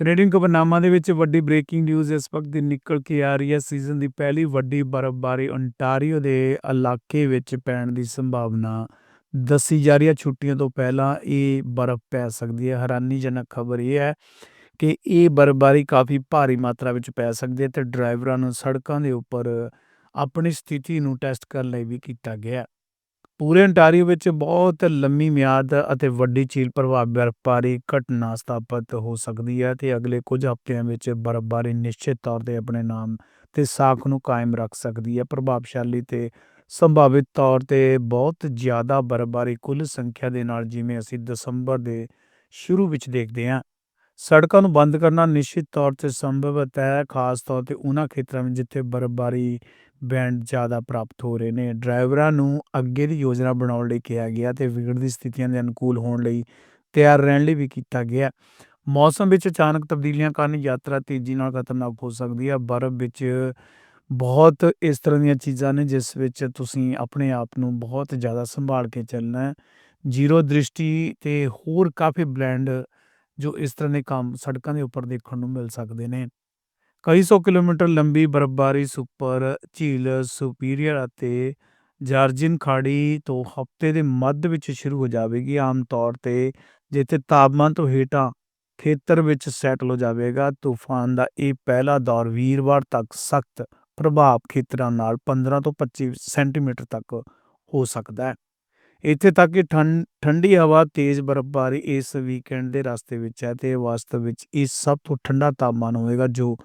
Canadian ਖਬਰਨਾਮਾ ਦੇ ਵਿੱਚ ਵੱਡੀ ਬ੍ਰੇਕਿੰਗ ਨਿਊਜ਼ ਇਸ ਵਕਤ ਦੀ ਨਿਕਲ ਕੇ ਆ ਰਹੀ ਹੈ। ਸੀਜ਼ਨ ਦੀ ਪਹਿਲੀ ਵੱਡੀ ਬਰਫ਼ਬਾਰੀ ਓਨਟਾਰੀਓ ਦੇ ਇਲਾਕੇ ਵਿੱਚ ਪੈਣ ਦੀ ਸੰਭਾਵਨਾ ਦੱਸੀ ਜਾ ਰਹੀ ਹੈ। ਛੁੱਟੀਆਂ ਤੋਂ ਪਹਿਲਾਂ ਇਹ ਬਰਫ਼ ਪੈ ਸਕਦੀ ਹੈ। ਹੈਰਾਨੀਜਨਕ ਖਬਰ ਇਹ ਹੈ ਕਿ ਇਹ ਬਰਫ਼ਬਾਰੀ ਕਾਫੀ ਭਾਰੀ ਮਾਤਰਾ ਵਿੱਚ ਪੈ ਸਕਦੀ ਹੈ ਤੇ ਡਰਾਈਵਰਾਂ ਨੂੰ ਸੜਕਾਂ ਦੇ ਉੱਪਰ ਆਪਣੀ ਸਥਿਤੀ ਨੂੰ ਟੈਸਟ ਕਰਨ ਲਈ ਵੀ ਕੀਤਾ ਗਿਆ ਪੂਰੇ ਅੰਟਾਰੀਓ ਵਿੱਚ ਬਹੁਤ ਲੰਮੀ ਮਿਆਦ ਅਤੇ ਵੱਡੀ ਝੀਲ ਪ੍ਰਭਾਵ ਬਰਫ਼ਬਾਰੀ ਘਟਨਾ ਸਥਾਪਿਤ ਹੋ ਸਕਦੀ ਹੈ ਤੇ ਅਗਲੇ ਕੁਝ ਹਫ਼ਤਿਆਂ ਵਿੱਚ ਬਰਫ਼ਬਾਰੀ ਨਿਸ਼ਚਿਤ ਤੌਰ ਤੇ ਆਪਣੇ ਨਾਮ ਤੇ ਸਾਖ ਨੂੰ ਕਾਇਮ ਰੱਖ ਸਕਦੀ ਹੈ। ਪ੍ਰਭਾਵਸ਼ਾਲੀ ਤੇ ਸੰਭਾਵਿਤ ਤੌਰ ਤੇ ਬਹੁਤ ਜ਼ਿਆਦਾ ਬਰਫ਼ਬਾਰੀ ਕੁੱਲ ਸੰਖਿਆ ਦੇ ਨਾਲ ਜਿਵੇਂ ਅਸੀਂ ਦਸੰਬਰ ਦੇ ਸ਼ੁਰੂ ਵਿੱਚ ਦੇਖਦੇ ਹਾਂ, ਸੜਕਾਂ ਨੂੰ ਬੰਦ ਕਰਨਾ ਨਿਸ਼ਚਿਤ ਤੌਰ ਤੇ ਸੰਭਵਤ ਹੈ ਖਾਸ ਤੌਰ ਤੇ ਉਹਨਾਂ ਖੇਤਰਾਂ ਵਿੱਚ ਜਿੱਥੇ ਬਰਫ਼ਬਾਰੀ ਬੈਂਡ ਜ਼ਿਆਦਾ ਪ੍ਰਾਪਤ ਹੋ ਰਹੇ ਨੇ। ਡਰਾਈਵਰਾਂ ਨੂੰ ਅੱਗੇ ਦੀ ਯੋਜਨਾ ਬਣਾਉਣ ਲਈ ਕਿਹਾ ਗਿਆ ਤੇ ਵਿਗੜਦੀ ਸਥਿਤੀਆਂ ਦੇ ਅਨੁਕੂਲ ਹੋਣ ਲਈ ਤਿਆਰ ਰਹਿਣ ਲਈ ਵੀ ਕੀਤਾ ਗਿਆ। ਮੌਸਮ ਵਿੱਚ ਅਚਾਨਕ ਤਬਦੀਲੀਆਂ ਕਾਰਨ ਯਾਤਰਾ ਤੇਜ਼ੀ ਨਾਲ ਖਤਰਨਾਕ ਹੋ ਸਕਦੀ ਹੈ। ਬਰਫ਼ ਵਿੱਚ ਬਹੁਤ ਇਸ ਤਰ੍ਹਾਂ ਦੀਆਂ ਚੀਜ਼ਾਂ ਨੇ ਜਿਸ ਵਿੱਚ ਤੁਸੀਂ ਆਪਣੇ ਆਪ ਨੂੰ ਬਹੁਤ ਜ਼ਿਆਦਾ ਸੰਭਾਲ ਕੇ ਚੱਲਣਾ ਹੈ। ਜ਼ੀਰੋ ਦ੍ਰਿਸ਼ਟੀ ਤੇ ਹੋਰ ਕਾਫੀ ਬਲੈਂਡ ਜੋ ਇਸ ਤਰ੍ਹਾਂ ਦੇ ਕੰਮ ਸੜਕਾਂ ਦੇ ਉੱਪਰ ਦੇਖਣ ਨੂੰ ਮਿਲ ਸਕਦੇ ਨੇ। ਕਈ ਸੌ ਕਿਲੋਮੀਟਰ ਲੰਬੀ ਬਰਫ਼ਬਾਰੀ ਸੁਪਰ ਝੀਲ ਸੁਪੀਰੀਅਰ ਅਤੇ ਜਾਰਜਿਨ ਖਾੜੀ ਤੋਂ ਹਫ਼ਤੇ ਦੇ ਮੱਧ ਵਿੱਚ ਸ਼ੁਰੂ ਹੋ ਜਾਵੇਗੀ। ਆਮ ਤੌਰ ਤੇ ਜਿੱਥੇ ਤਾਪਮਾਨ ਤੋਂ ਹੇਠਾਂ ਖੇਤਰ ਵਿੱਚ ਸੈਟਲ ਹੋ ਜਾਵੇਗਾ, ਤੂਫਾਨ ਦਾ ਇਹ ਪਹਿਲਾ ਦੌਰ ਵੀਰਵਾਰ ਤੱਕ ਸਖਤ ਪ੍ਰਭਾਵ ਖੇਤਰਾਂ ਨਾਲ 15 ਤੋਂ 25 ਸੈਂਟੀਮੀਟਰ ਤੱਕ ਹੋ ਸਕਦਾ ਹੈ। ਇੱਥੇ ਤੱਕ ਕਿ ਠੰਡ, ਠੰਡੀ ਹਵਾ, ਤੇਜ਼ ਬਰਫ਼ਬਾਰੀ ਇਸ ਵੀਕਐਂਡ ਦੇ ਰਸਤੇ ਵਿੱਚ ਹੈ ਤੇ ਵਾਸਤਵ ਵਿੱਚ ਇਹ ਸਭ ਤੋਂ ਠੰਡਾ ਤਾਪਮਾਨ ਹੋਵੇਗਾ ਜੋ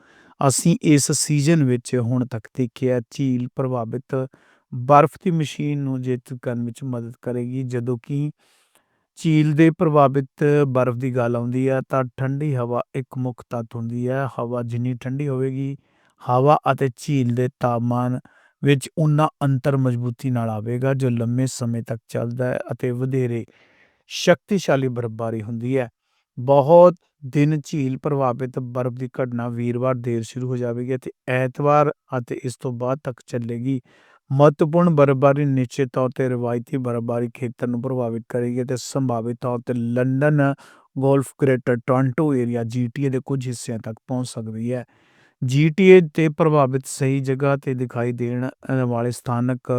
ਅਸੀਂ ਇਸ ਸੀਜ਼ਨ ਵਿੱਚ ਹੁਣ ਤੱਕ ਦੇਖਿਆ ਝੀਲ ਪ੍ਰਭਾਵਿਤ ਬਰਫ਼ ਦੀ ਮਸ਼ੀਨ ਨੂੰ ਜਿੱਤ ਕਰਨ ਵਿੱਚ ਮਦਦ ਕਰੇਗੀ। ਜਦੋਂ ਕਿ ਝੀਲ ਦੇ ਪ੍ਰਭਾਵਿਤ ਬਰਫ਼ ਦੀ ਗੱਲ ਆਉਂਦੀ ਹੈ, ਤਾਂ ਠੰਡੀ ਹਵਾ ਇੱਕ ਮੁੱਖ ਤੱਤ ਹੁੰਦੀ ਹੈ। ਹਵਾ ਜਿੰਨੀ ਠੰਡੀ ਹੋਵੇਗੀ, ਹਵਾ ਅਤੇ ਝੀਲ ਦੇ ਤਾਪਮਾਨ ਵਿੱਚ ਉਨਾ ਅੰਤਰ ਮਜ਼ਬੂਤੀ ਨਾਲ ਆਵੇਗਾ, ਜੋ ਲੰਮੇ ਸਮੇਂ ਤੱਕ ਚੱਲਦਾ ਹੈ ਅਤੇ ਵਧੇਰੇ ਸ਼ਕਤੀਸ਼ਾਲੀ ਬਰਫ਼ਬਾਰੀ ਹੁੰਦੀ ਹੈ। ਬਹੁਤ ਦਿਨ ਝੀਲ ਪ੍ਰਭਾਵਿਤ ਬਰਫ਼ ਦੀ ਘਟਨਾ ਵੀਰਵਾਰ ਦੇਰ ਸ਼ੁਰੂ ਹੋ ਜਾਵੇਗੀ ਅਤੇ ਐਤਵਾਰ ਅਤੇ ਇਸ ਤੋਂ ਬਾਅਦ ਤੱਕ ਚੱਲੇਗੀ। ਮਹੱਤਵਪੂਰਨ ਬਰਫ਼ਬਾਰੀ ਨਿਸ਼ਚਿਤ ਤੌਰ ਤੇ ਰਵਾਇਤੀ ਬਰਫ਼ਬਾਰੀ ਖੇਤਰ ਨੂੰ ਪ੍ਰਭਾਵਿਤ ਕਰੇਗੀ ਅਤੇ ਸੰਭਾਵਿਤ ਤੌਰ ਤੇ London Guelph Greater Toronto Area GTA ਦੇ ਕੁਝ ਹਿੱਸਿਆਂ ਤੱਕ ਪਹੁੰਚ ਸਕਦੀ ਹੈ। ਜੀਟੀਏ ਤੇ ਪ੍ਰਭਾਵਿਤ ਸਹੀ ਜਗ੍ਹਾ ਤੇ ਦਿਖਾਈ ਦੇਣ ਵਾਲੇ ਸਥਾਨਕ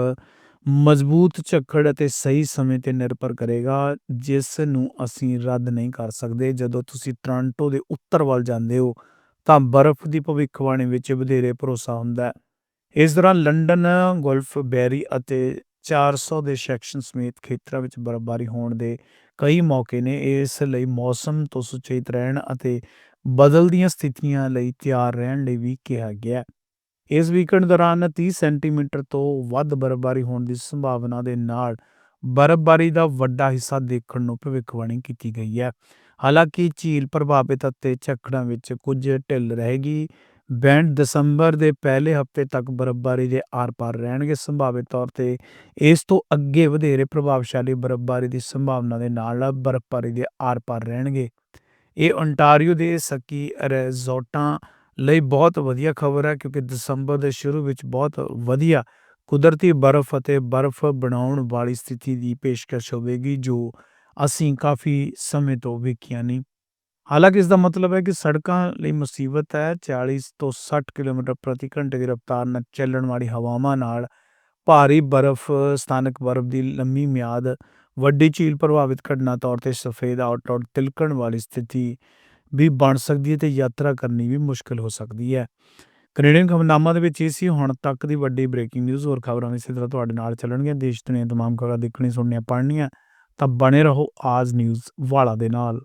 ਮਜ਼ਬੂਤ ਝੱਖੜ ਅਤੇ ਸਹੀ ਸਮੇਂ ਤੇ ਨਿਰਭਰ ਕਰੇਗਾ, ਜਿਸ ਨੂੰ ਅਸੀਂ ਰੱਦ ਨਹੀਂ ਕਰ ਸਕਦੇ। ਜਦੋਂ ਤੁਸੀਂ ਟੋਰਾਂਟੋ ਦੇ ਉੱਤਰ ਵੱਲ ਜਾਂਦੇ ਹੋ, ਤਾਂ ਬਰਫ਼ ਦੀ ਭਵਿੱਖਬਾਣੀ ਵਿੱਚ ਵਧੇਰੇ ਭਰੋਸਾ ਹੁੰਦਾ ਹੈ। ਇਸ ਦੌਰਾਨ ਲੰਡਨ, ਗੋਲਫ, ਬੈਰੀ ਅਤੇ 400 ਦੇ ਸੈਕਸ਼ਨ ਸਮੇਤ ਖੇਤਰਾਂ ਵਿੱਚ ਬਰਫ਼ਬਾਰੀ ਹੋਣ ਦੇ ਕਈ ਮੌਕੇ ਨੇ। ਇਸ ਲਈ ਮੌਸਮ ਤੋਂ ਸੁਚੇਤ ਰਹਿਣ ਅਤੇ ਬਦਲਦੀਆਂ ਸਥਿਤੀਆਂ ਲਈ ਤਿਆਰ ਰਹਿਣ ਲਈ ਵੀ ਕਿਹਾ ਗਿਆ ਹੈ। ਇਸ ਵੀਕਐਂਡ ਦੌਰਾਨ 30 ਸੈਂਟੀਮੀਟਰ ਤੋਂ ਵੱਧ ਬਰਫ਼ਬਾਰੀ ਹੋਣ ਦੀ ਸੰਭਾਵਨਾ ਦੇ ਨਾਲ ਬਰਫ਼ਬਾਰੀ ਦਾ ਵੱਡਾ ਹਿੱਸਾ ਦੇਖਣ ਨੂੰ ਭਵਿੱਖਬਾਣੀ ਕੀਤੀ ਗਈ ਹੈ। ਹਾਲਾਂਕਿ ਝੀਲ ਪ੍ਰਭਾਵਿਤ ਅਤੇ ਝੱਖੜਾਂ ਵਿੱਚ ਕੁਝ ਢਿੱਲ ਰਹੇਗੀ। ਬੈਂਡ ਦਸੰਬਰ ਦੇ ਪਹਿਲੇ ਹਫ਼ਤੇ ਤੱਕ ਬਰਫ਼ਬਾਰੀ ਦੇ ਆਰ-ਪਾਰ ਰਹਿਣਗੇ। ਸੰਭਾਵਿਤ ਤੌਰ ਤੇ ਇਸ ਤੋਂ ਅੱਗੇ ਵਧੇਰੇ ਪ੍ਰਭਾਵਸ਼ਾਲੀ ਬਰਫ਼ਬਾਰੀ ਦੀ ਸੰਭਾਵਨਾ ਦੇ ਨਾਲ ਬਰਫ਼ਬਾਰੀ ਦੇ ਆਰ-ਪਾਰ ਰਹਿਣਗੇ। ਇਹ ਓਨਟਾਰੀਓ ਦੇ ਸਕੀ ਰਿਜ਼ੋਰਟਾਂ ਲਈ ਬਹੁਤ ਵਧੀਆ ਖਬਰ ਹੈ, ਕਿਉਂਕਿ ਦਸੰਬਰ ਦੇ ਸ਼ੁਰੂ ਵਿੱਚ ਬਹੁਤ ਵਧੀਆ ਕੁਦਰਤੀ ਬਰਫ਼ ਅਤੇ ਬਰਫ਼ ਬਣਾਉਣ ਵਾਲੀ ਸਥਿਤੀ ਦੀ ਪੇਸ਼ਕਸ਼ ਹੋਵੇਗੀ, ਜੋ ਅਸੀਂ ਕਾਫੀ ਸਮੇਂ ਤੋਂ ਵੇਖੀਆਂ ਨਹੀਂ। ਹਾਲਾਂਕਿ ਇਸ ਦਾ ਮਤਲਬ ਹੈ ਕਿ ਸੜਕਾਂ ਲਈ ਮੁਸੀਬਤ ਹੈ 40 ਤੋਂ 60 ਕਿਲੋਮੀਟਰ ਪ੍ਰਤੀ ਘੰਟੇ ਦੀ ਰਫ਼ਤਾਰ ਨਾਲ ਚੱਲਣ ਵਾਲੀ ਹਵਾਵਾਂ ਨਾਲ ਭਾਰੀ ਬਰਫ਼, ਸਥਾਨਕ ਬਰਫ਼ ਦੀ ਲੰਮੀ ਮਿਆਦ, ਵੱਡੀ ਝੀਲ ਪ੍ਰਭਾਵਿਤ ਘਟਨਾ ਤੌਰ ਤੇ ਸਫੇਦ ਆਊਟਆਊਟ ਤਿਲਕਣ ਵਾਲੀ ਸਥਿਤੀ ਵੀ ਬਣ ਸਕਦੀ ਹੈ ਤੇ ਯਾਤਰਾ ਕਰਨੀ ਵੀ ਮੁਸ਼ਕਲ ਹੋ ਸਕਦੀ ਹੈ। ਕੈਨੇਡੀਅਨ ਖਬਰਨਾਮਾ ਦੇ ਵਿੱਚ ਇਹ ਸੀ, ਹੁਣ ਤੱਕ ਦੀ ਵੱਡੀ ਬ੍ਰੇਕਿੰਗ ਨਿਊਜ਼ ਹੋਰ ਖਬਰਾਂ ਇਸੇ ਤਰ੍ਹਾਂ ਤੁਹਾਡੇ ਨਾਲ ਚੱਲਣਗੀਆਂ। ਦੇਸ਼ ਦੁਨੀਆ ਤਮਾਮ ਖਬਰਾਂ ਦੇਖਣੀ ਸੁਣਨੀਆਂ, ਪੜ੍ਹਨੀਆਂ, ਤਾਂ ਬਣੇ ਰਹੋ ਆਜ ਨਿਊਜ਼ ਵਾਲਾ ਦੇ ਨਾਲ।